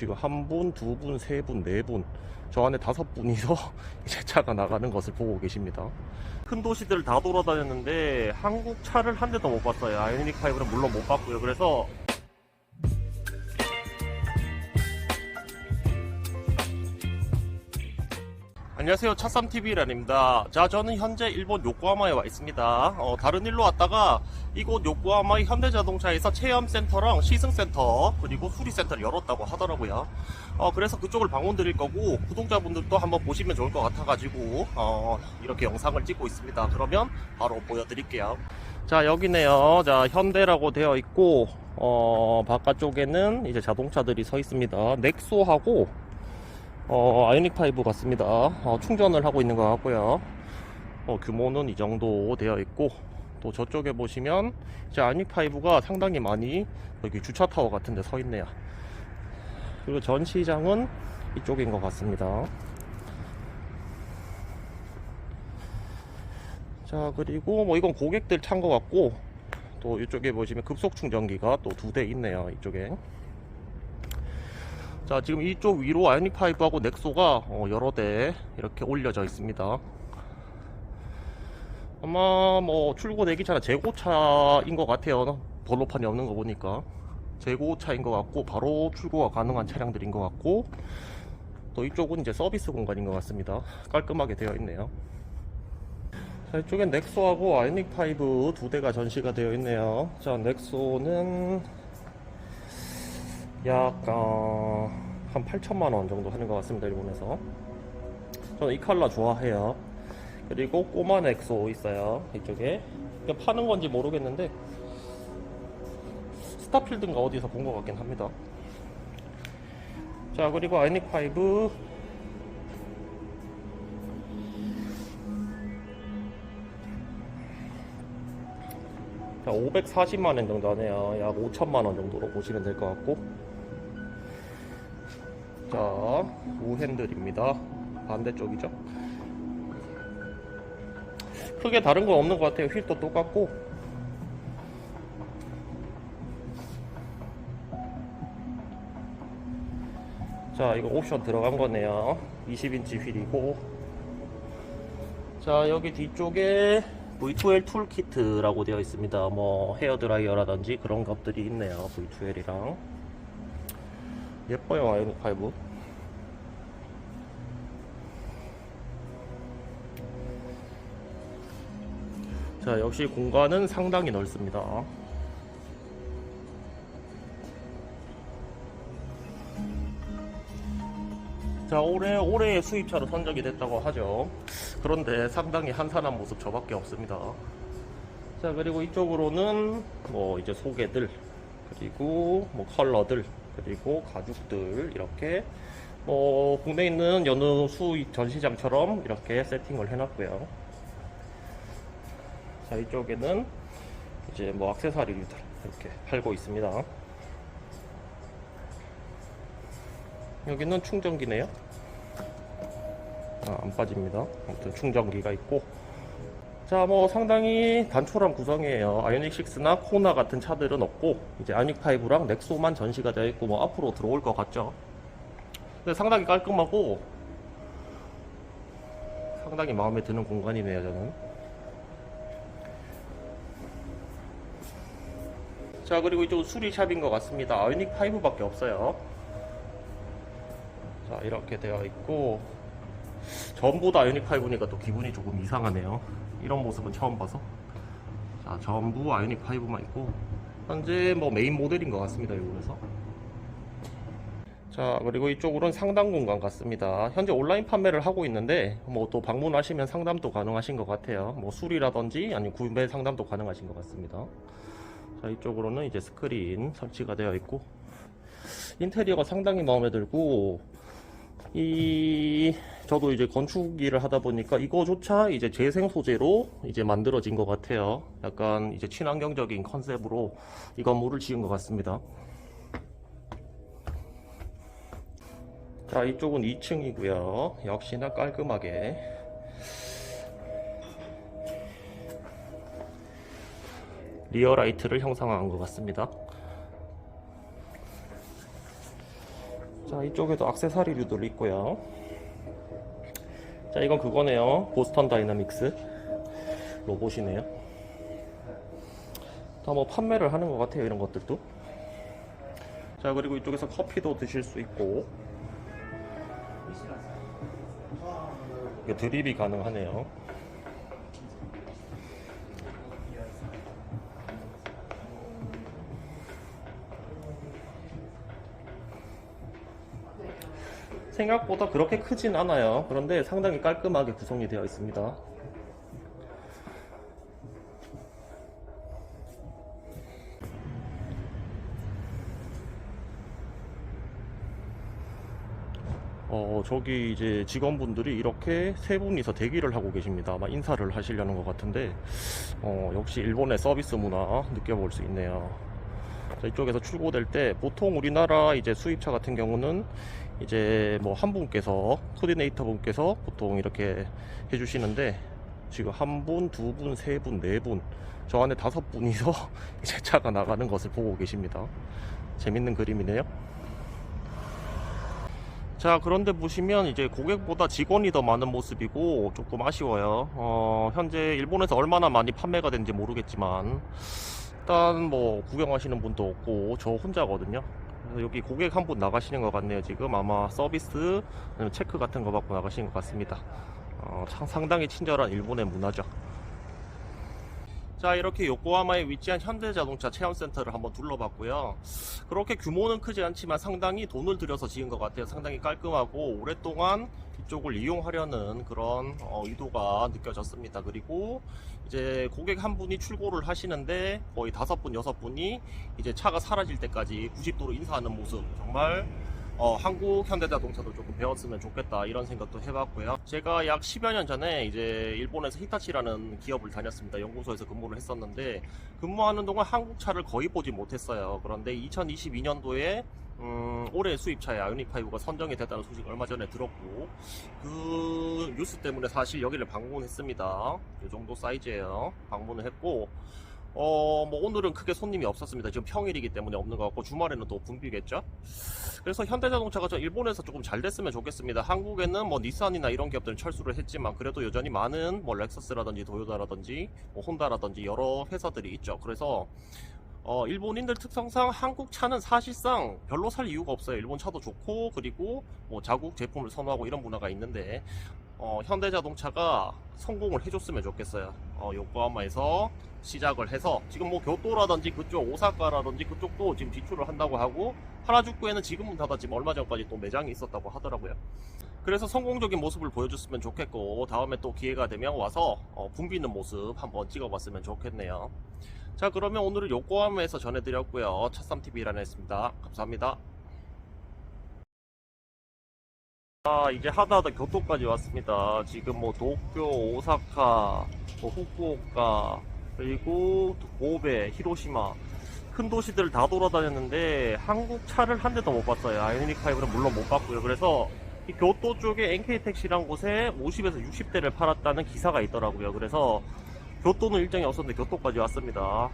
지금 한 분, 두 분, 세 분, 네 분, 저 안에 다섯 분이서 이제 차가 나가는 것을 보고 계십니다. 큰 도시들을 다 돌아다녔는데 한국 차를 한 대도 못 봤어요. 아이오닉 5는 물론 못 봤고요. 그래서 안녕하세요. 차쌈TV란입니다. 자, 저는 현재 일본 요코하마에 와 있습니다. 어, 다른 일로 왔다가 이곳 요코하마의 현대자동차에서 체험센터랑 시승센터 그리고 수리센터를 열었다고 하더라고요. 어, 그래서 그쪽을 방문 드릴 거고 구독자분들도 한번 보시면 좋을 것 같아가지고 어, 이렇게 영상을 찍고 있습니다. 그러면 바로 보여드릴게요. 자, 여기네요. 자, 현대라고 되어 있고 어, 바깥쪽에는 이제 자동차들이 서 있습니다. 넥소하고 어, 아이오닉 5 같습니다. 어, 충전을 하고 있는 것 같고요. 어, 규모는 이 정도 되어 있고 또 저쪽에 보시면 이제 5가 상당히 많이 여기 주차 타워 같은 데 서 있네요. 그리고 전시장은 이쪽인 것 같습니다. 자, 그리고 뭐 이건 고객들 찬 것 같고 또 이쪽에 보시면 급속 충전기가 또 두 대 있네요. 이쪽에. 자 지금 이쪽 위로 아이오닉 5하고 넥소가 어, 여러 대 이렇게 올려져 있습니다 아마 뭐 출고 대기차나 재고차인 것 같아요. 번호판이 없는 거 보니까. 재고차인 것 같고 바로 출고가 가능한 차량들인 것 같고 또 이쪽은 이제 서비스 공간인 것 같습니다. 깔끔하게 되어 있네요. 자 이쪽엔 넥소하고 아이오닉 5 두 대가 전시가 되어 있네요. 자 넥소는 약, 어, 한 8천만 원 정도 하는 것 같습니다, 일본에서. 저는 이 컬러 좋아해요. 그리고 꼬마 넥소 있어요, 이쪽에. 파는 건지 모르겠는데, 스타필드인가 어디서 본 것 같긴 합니다. 자, 그리고 아이닉 5. 자, 540만원 정도 하네요. 약 5천만원 정도로 보시면 될 것 같고. 자, 우핸들입니다. 반대쪽이죠. 크게 다른 건 없는 것 같아요. 휠도 똑같고. 자, 이거 옵션 들어간 거네요. 20인치 휠이고. 자, 여기 뒤쪽에 V2L 툴키트라고 되어 있습니다. 뭐 헤어 드라이어라든지 그런 것들이 있네요. V2L이랑. 예뻐요 아이오닉 5 자 역시 공간은 상당히 넓습니다. 자 올해 올해의 수입차로 선정이 됐다고 하죠. 그런데 상당히 한산한 모습 저밖에 없습니다. 자 그리고 이쪽으로는 뭐 이제 소개들 그리고 뭐 컬러들 그리고 가죽들 이렇게 뭐 국내에 있는 여느 수입 전시장처럼 이렇게 세팅을 해놨고요. 자 이쪽에는 이제 뭐 액세서리들 이렇게 팔고 있습니다. 여기는 충전기네요. 아, 안 빠집니다. 아무튼 충전기가 있고 자, 뭐 상당히 단촐한 구성이에요. 아이오닉 6나 코나 같은 차들은 없고 이제 아이오닉 5랑 넥소만 전시가 되어 있고 뭐 앞으로 들어올 것 같죠. 근데 상당히 깔끔하고 상당히 마음에 드는 공간이네요, 저는. 자, 그리고 이쪽 수리샵인 것 같습니다. 아이오닉 5밖에 없어요. 자, 이렇게 되어 있고 전부 다 아이오닉 5니까 또 기분이 조금 이상하네요. 이런 모습은 처음 봐서. 자, 전부 아이오닉 5만 있고 현재 뭐 메인 모델인 것 같습니다. 이거에서. 자, 그리고 이쪽으로는 상담 공간 같습니다. 현재 온라인 판매를 하고 있는데 뭐 또 방문하시면 상담도 가능하신 것 같아요. 뭐 수리라든지 아니면 구매 상담도 가능하신 것 같습니다. 자, 이쪽으로는 이제 스크린 설치가 되어 있고 인테리어가 상당히 마음에 들고 이 저도 이제 건축 일을 하다 보니까 이거조차 이제 재생 소재로 이제 만들어진 것 같아요. 약간 이제 친환경적인 컨셉으로 이 건물을 지은 것 같습니다. 자, 이쪽은 2층이고요. 역시나 깔끔하게 리어라이트를 형상화한 것 같습니다. 자, 이쪽에도 악세사리류들 있고요. 자, 이건 그거네요. 보스턴 다이나믹스 로봇이네요. 다 뭐 판매를 하는 것 같아요, 이런 것들도. 자, 그리고 이쪽에서 커피도 드실 수 있고. 드립이 가능하네요. 생각보다 그렇게 크진 않아요. 그런데 상당히 깔끔하게 구성이 되어 있습니다. 어, 저기 이제 직원분들이 이렇게 세 분이서 대기를 하고 계십니다. 아마 인사를 하시려는 것 같은데, 어, 역시 일본의 서비스 문화 느껴볼 수 있네요. 자, 이쪽에서 출고될 때 보통 우리나라 이제 수입차 같은 경우는 이제 뭐 한 분께서 코디네이터 분께서 보통 이렇게 해주시는데 지금 한 분, 두 분, 세 분, 네 분, 저 안에 다섯 분이서 이제 차가 나가는 것을 보고 계십니다. 재밌는 그림이네요. 자, 그런데 보시면 이제 고객보다 직원이 더 많은 모습이고 조금 아쉬워요. 어, 현재 일본에서 얼마나 많이 판매가 되는지 모르겠지만 일단 뭐 구경하시는 분도 없고 저 혼자거든요. 그래서 여기 고객 한 분 나가시는 것 같네요. 지금 아마 서비스 체크 같은 거 받고 나가시는 것 같습니다. 어, 참 상당히 친절한 일본의 문화죠. 자 이렇게 요코하마에 위치한 현대자동차 체험센터를 한번 둘러봤고요. 그렇게 규모는 크지 않지만 상당히 돈을 들여서 지은 것 같아요. 상당히 깔끔하고 오랫동안 이쪽을 이용하려는 그런 어, 의도가 느껴졌습니다. 그리고 이제 고객 한 분이 출고를 하시는데 거의 다섯 분 여섯 분이 이제 차가 사라질 때까지 90도로 인사하는 모습. 정말 어, 한국 현대자동차도 조금 배웠으면 좋겠다 이런 생각도 해봤고요. 제가 약 10여 년 전에 이제 일본에서 히타치라는 기업을 다녔습니다. 연구소에서 근무를 했었는데 근무하는 동안 한국 차를 거의 보지 못했어요. 그런데 2022년도에 음, 올해 수입차에 아이오닉5가 선정이 됐다는 소식 얼마 전에 들었고 그 뉴스 때문에 사실 여기를 방문했습니다. 이 정도 사이즈예요. 방문을 했고 어, 뭐 오늘은 크게 손님이 없었습니다. 지금 평일이기 때문에 없는 것 같고 주말에는 또 붐비겠죠. 그래서 현대자동차가 저 일본에서 조금 잘 됐으면 좋겠습니다. 한국에는 뭐 닛산이나 이런 기업들은 철수를 했지만 그래도 여전히 많은 뭐 렉서스라든지 도요타라든지 뭐 혼다라든지 여러 회사들이 있죠. 그래서 어, 일본인들 특성상 한국 차는 사실상 별로 살 이유가 없어요. 일본 차도 좋고 그리고 뭐 자국 제품을 선호하고 이런 문화가 있는데 어, 현대자동차가 성공을 해줬으면 좋겠어요. 어, 요코하마에서 시작을 해서 지금 뭐 교토라든지 그쪽 오사카라든지 그쪽도 지금 진출을 한다고 하고 하라주쿠에는 지금은 닫았지만 얼마 전까지 또 매장이 있었다고 하더라고요. 그래서 성공적인 모습을 보여줬으면 좋겠고 다음에 또 기회가 되면 와서 어, 붐비는 모습 한번 찍어봤으면 좋겠네요. 자 그러면 오늘은 요코하마에서 전해드렸고요. 차쌈TV라는 했습니다. 감사합니다. 아 이제 하다하다 교토까지 왔습니다. 지금 뭐 도쿄, 오사카, 뭐 후쿠오카 그리고 고베, 히로시마 큰 도시들을 다 돌아다녔는데 한국 차를 한 대도 못 봤어요. 아이오닉 5는 물론 못 봤고요. 그래서 이 교토 쪽에 NK 택시란 곳에 50에서 60대를 팔았다는 기사가 있더라고요. 그래서 교토는 일정이 없었는데 교토까지 왔습니다.